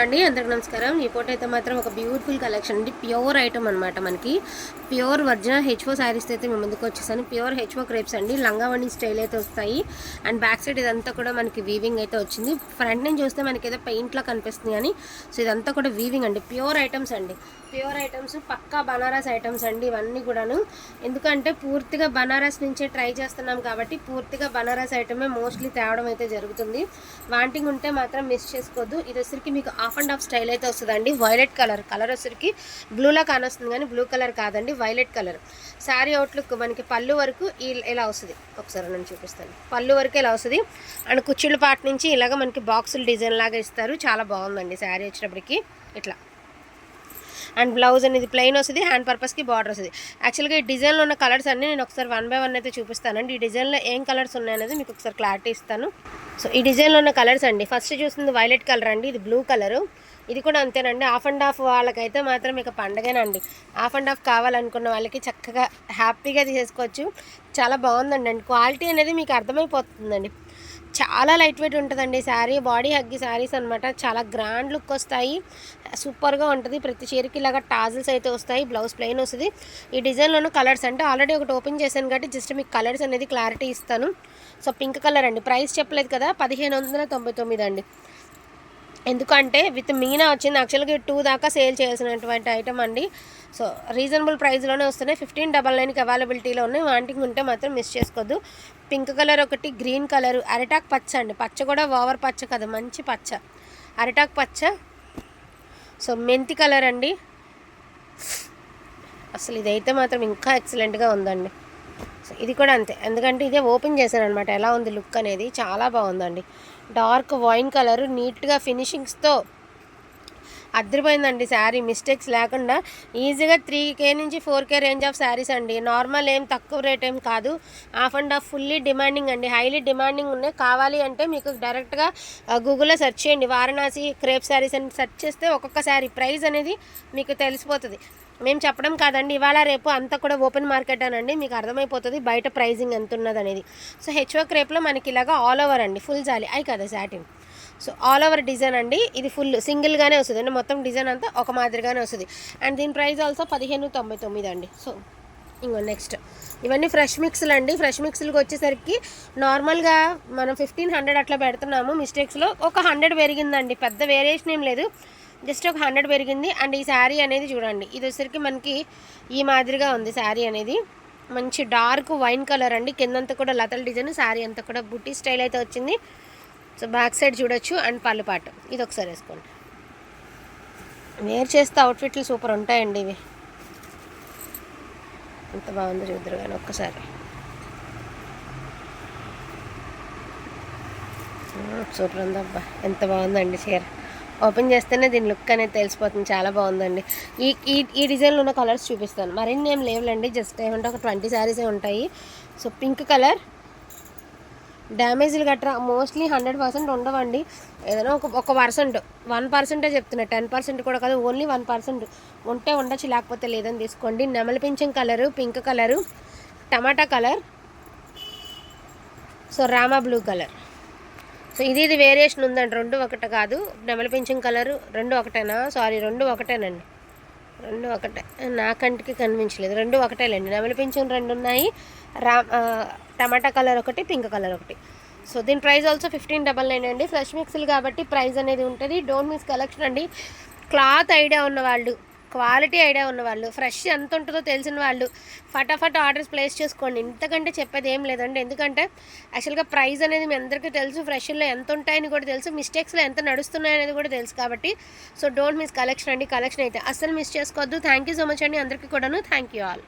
అండి అందరికి నమస్కారం. ఈ ఫోటో అయితే మాత్రం ఒక బ్యూటిఫుల్ కలెక్షన్ అండి. ప్యూర్ ఐటమ్ అనమాట మనకి. ప్యూర్ ఒరిజినల్ హెచ్ఓ శారీస్ అయితే మేము ముందుకు వచ్చేసాను. ప్యూర్ హెచ్ఓ క్రేప్స్ అండి. లంగావణి స్టైల్ అయితే వస్తాయి. అండ్ బ్యాక్ సైడ్ ఇదంతా కూడా మనకి వీవింగ్ అయితే వచ్చింది. ఫ్రంట్ నుంచి చూస్తే మనకి ఏదో పెయింట్లా కనిపిస్తుంది కానీ సో ఇదంతా కూడా వీవింగ్ అండి. ప్యూర్ ఐటమ్స్ అండి. ప్యూర్ ఐటమ్స్ పక్కా బనారస్ ఐటమ్స్ అండి ఇవన్నీ కూడాను. ఎందుకంటే పూర్తిగా బనారస్ నుంచే ట్రై చేస్తున్నాం కాబట్టి పూర్తిగా బనారస్ ఐటమే మోస్ట్లీ తేవడం అయితే జరుగుతుంది. వాంటింగ్ ఉంటే మాత్రం మిస్ చేసుకోవద్దు. ఇది వచ్చరికి మీకు హాఫ్ అండ్ ఆఫ్ స్టైల్ అయితే వస్తుందండి. వైలెట్ కలర్ కలర్ వచ్చరికి బ్లూలా కానొస్తుంది కానీ బ్లూ కలర్ కాదండి. వైలెట్ కలర్ శారీ అవుట్లుక్ మనకి పళ్ళు వరకు ఇలా వస్తుంది? ఒకసారి నేను చూపిస్తాను. పళ్ళు వరకు ఇలా వస్తుంది? అండ్ కుచ్చుళ్ళ పాట నుంచి ఇలాగ మనకి బాక్సులు డిజైన్ లాగా ఇస్తారు. చాలా బాగుందండి శారీ వచ్చినప్పటికీ. ఇట్లా. అండ్ బ్లౌజ్ అనేది ప్లెయిన్ వస్తుంది హ్యాండ్ పర్పస్కి బార్డర్ వస్తుంది. యాక్చువల్గా ఈ డిజైన్లో ఉన్న కలర్స్ అన్నీ నేను ఒకసారి వన్ బై వన్ అయితే చూపిస్తానండి. ఈ డిజైన్లో ఏం కలర్స్ ఉన్నాయనేది మీకు ఒకసారి క్లారిటీ ఇస్తాను. సో ఈ డిజైన్లో ఉన్న కలర్స్ అండి. ఫస్ట్ చూస్తుంది వైలెట్ కలర్ అండి ఇది బ్లూ కలరు. ఇది కూడా అంతేనండి. హాఫ్ అండ్ ఆఫ్ వాళ్ళకైతే మాత్రం ఇక పండగేనండి హాఫ్ అండ్ ఆఫ్ కావాలనుకున్న వాళ్ళకి చక్కగా హ్యాపీగా తీసేసుకోవచ్చు. చాలా బాగుందండి. అండి క్వాలిటీ అనేది మీకు అర్థమైపోతుందండి. చాలా లైట్ వెయిట్ ఉంటుందండి. శారీ బాడీ హగ్గి శారీస్ అనమాట చాలా గ్రాండ్ లుక్ వస్తాయి. సూపర్గా ఉంటుంది. ప్రతి చీరకి ఇలాగా టాజిల్స్ అయితే వస్తాయి. బ్లౌజ్ ప్లెయిన్ వస్తుంది. ఈ డిజైన్లోనూ కలర్స్ అంటే ఆల్రెడీ ఒకటి ఓపెన్ చేశాను కాబట్టి జస్ట్ మీకు కలర్స్ అనేది క్లారిటీ ఇస్తాను. సో పింక్ కలర్ అండి. ప్రైస్ చెప్పలేదు కదా? పదిహేను వందల తొంభై తొమ్మిది అండి. ఎందుకంటే విత్ మీనా వచ్చింది యాక్చువల్గా టూ దాకా సేల్ చేయాల్సినటువంటి ఐటమ్ అండి. సో రీజనబుల్ ప్రైస్లోనే వస్తున్నాయి. ఫిఫ్టీన్ డబల్ నైన్కి అవైలబిలిటీలో ఉన్నాయి. వాంటింగ్ ఉంటే మాత్రం మిస్ చేసుకోవద్దు. పింక్ కలర్ ఒకటి గ్రీన్ కలర్ అరిటాక్ పచ్చ అండి. పచ్చ కూడా ఓవర్ పచ్చ కదా మంచి పచ్చ. అరిటాక్ పచ్చ. సో మెంతి కలర్ అండి. అసలు ఇదైతే మాత్రం ఇంకా ఎక్సలెంట్గా ఉందండి. సో ఇది కూడా అంతే. ఎందుకంటే ఇదే ఓపెన్ చేశాను అనమాట ఎలా ఉంది లుక్ అనేది చాలా బాగుందండి. డార్క్ వైన్ కలర్ నీట్గా ఫినిషింగ్స్తో అద్దరిపోయిందండి శారీ. మిస్టేక్స్ లేకుండా ఈజీగా త్రీ కే నుంచి four K range of saris అండి. నార్మల్ ఏం తక్కువ రేట్ ఏం కాదు. Half and half fully demanding అండి. హైలీ డిమాండింగ్ ఉన్నాయి. కావాలి అంటే మీకు డైరెక్ట్గా గూగుల్లో సెర్చ్ చేయండి. వారణాసి క్రేప్ శారీస్ అని సెర్చ్ చేస్తే ఒక్కొక్క శారీ ప్రైస్ అనేది మీకు తెలిసిపోతుంది. మేము చెప్పడం కాదండి ఇవాళ రేపు అంతా కూడా ఓపెన్ మార్కెట్ అనండి మీకు అర్థమైపోతుంది బయట ప్రైజింగ్ ఎంత ఉన్నది అనేది సో హెచ్ఓ క్రేప్లో మనకి ఇలాగా ఆల్ ఓవర్ అండి ఫుల్ జాలి. అయి కదా satin so all over design అండి ఇది ఫుల్ సింగిల్గానే వస్తుంది. అంటే మొత్తం డిజైన్ అంతా ఒక మాదిరిగానే వస్తుంది. అండ్ దీని ప్రైస్ ఆల్సో పదిహేను తొంభై తొమ్మిది అండి. సో ఇంకో నెక్స్ట్ ఇవన్నీ ఫ్రెష్ మిక్స్లు అండి. ఫ్రెష్ మిక్స్లకు వచ్చేసరికి నార్మల్గా మనం ఫిఫ్టీన్ హండ్రెడ్ అట్లా పెడుతున్నాము. మిస్టేక్స్లో ఒక హండ్రెడ్ పెరిగిందండి. పెద్ద వేరియేషన్ ఏం లేదు. జస్ట్ ఒక హండ్రెడ్ పెరిగింది. అండ్ ఈ శారీ అనేది చూడండి ఇది వచ్చరికి మనకి ఈ మాదిరిగా ఉంది శారీ అనేది. మంచి డార్క్ వైన్ కలర్ అండి. కిందంతా కూడా లతల డిజైన్ శారీ అంతా కూడా బుట్టి స్టైల్ అయితే వచ్చింది. సో బ్యాక్ సైడ్ చూడొచ్చు. అండ్ పళ్ళు పాటు ఇది ఒకసారి వేసుకోండి. వేర్ చేస్తే అవుట్ఫిట్లు సూపర్ ఉంటాయండి ఇవి. ఎంత బాగుందో చూద్దరు కానీ ఒక్కసారి. సూపర్ ఉందబ్బా ఎంత బాగుందండి చీర. ఓపెన్ చేస్తేనే దీని లుక్ అనేది తెలిసిపోతుంది. చాలా బాగుందండి. ఈ ఈ ఈ డిజైన్లో ఉన్న కలర్స్ చూపిస్తాను. మరిన్ని ఏం లేవులండి. జస్ట్ ఏమంటే ఒక ట్వంటీ శారీసే ఉంటాయి. So pink colour. డ్యామేజ్లు గట్రా మోస్ట్లీ హండ్రెడ్ పర్సెంట్ ఉండవండి. ఏదైనా ఒక ఒక పర్సెంట్. వన్ పర్సెంటే చెప్తున్నా. టెన్ పర్సెంట్ కూడా కాదు. Only one percent. ఉంటే ఉండొచ్చు లేకపోతే లేదని తీసుకోండి. నెమలి పింఛం colour pink colour tomato colour. So Rama blue colour. So ఇది ఇది వేరియేషన్ ఉందండి. రెండు ఒకటి కాదు. నెమలి పింఛన్ కలరు రెండు ఒకటేనా? సారీ రెండు ఒకటేనండి. రెండు ఒకటే. నా కంటికి కనిపించలేదు. రెండు ఒకటేలేండి. నెమలి పింఛం రెండు ఉన్నాయి. రా టమాటా కలర్ ఒకటి పింక్ కలర్ ఒకటి. సో దీని price also fifteen double nine అండి. ఫ్రెష్ మిక్స్లు కాబట్టి ప్రైస్ అనేది ఉంటుంది. డోంట్ మిస్ కలెక్షన్ అండి. క్లాత్ ఐడియా ఉన్న వాళ్ళు క్వాలిటీ ఐడియా ఉన్నవాళ్ళు ఫ్రెష్ ఎంత ఉంటుందో తెలిసిన వాళ్ళు ఫటాఫట్ ఆర్డర్స్ ప్లేస్ చేసుకోండి. ఇంతకంటే చెప్పేది ఏం లేదండి. ఎందుకంటే యాక్చువల్గా ప్రైస్ అనేది మీ అందరికీ తెలుసు ఫ్రెష్లో ఎంత ఉంటాయని కూడా తెలుసు మిస్టేక్స్లో ఎంత నడుస్తున్నాయి అనేది కూడా తెలుసు కాబట్టి. సో డోంట్ మిస్ కలెక్షన్ అండి. కలెక్షన్ అయితే అస్సలు మిస్ చేసుకోవద్దు. థ్యాంక్ యూ సో మచ్ అండి అందరికీ కూడాను. Thank you all.